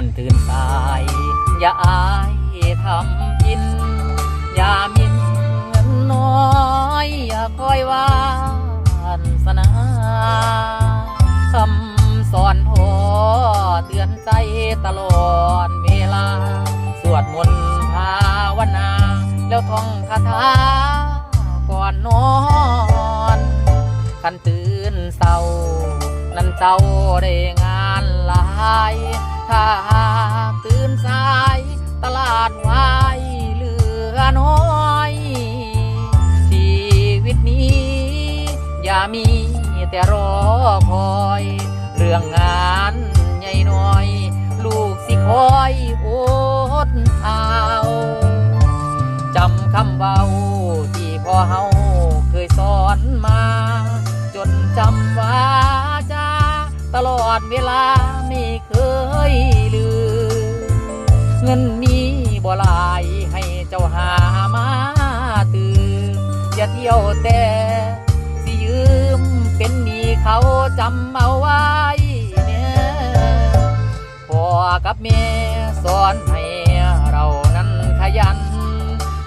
อนตื่นสาย อย่าอายทำกิน อย่ามินเงินน้อยอย่าคอยว่านสนาคำสอนพอเตือนใจตลอดเวลา สวดมนต์ภาวนา แล้วท่องคาถาก่อนนอนขันตื่นเศร้า นั้นเศร้าได้ไง ลาย ถ้าหากตื่นสาย ตลาดวายเหลือน้อย ชีวิตนี้ อย่ามีแต่รอคอย เรื่องงาน ตลอดเวลาไม่เคยลืม เงินมีบ่หลายให้เจ้าหามาตื่นอย่าเที่ยวแต่สิยืมเป็นหนี้เขาจำเอาไว้เนี่ยพ่อกับแม่สอนให้เรานั้นขยัน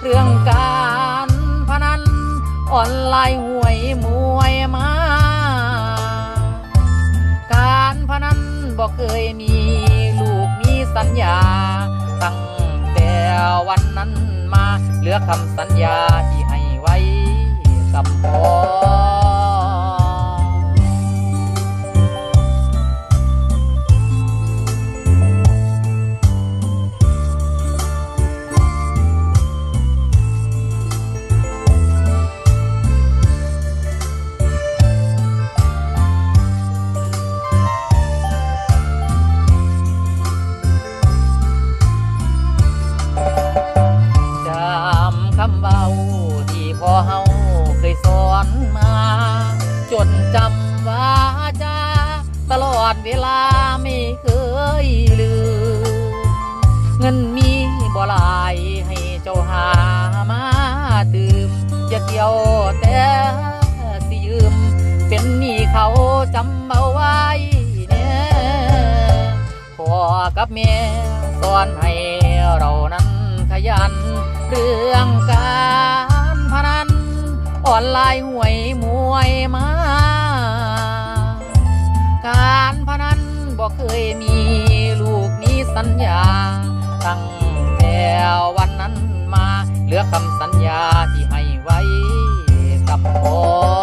เรื่องการพนันออนไลน์หว ยมีลูกมีสัญญา ตั้งแต่วันนั้นมา เหลือคำสัญญาที่ให้ไว้กับพ่อ อนมา จนจำว่าจาตลอดเวลาไม่เคยลืม เงินมีบ่หลายให้เจ้าหามาตื่มอย่าเกี่ยวแต่สิยืม เป็นหนี้เขาจำเอาไว้เนี่ยพ่อกับแม่สอนให้เรานั้นขยันเรื่องการ อนลายหวยมวยมา การพนันบอกเคยมีลูกนี้สัญญา ตั้งแต่วันนั้นมา เหลือคำสัญญาที่ให้ไว้กับพ่อ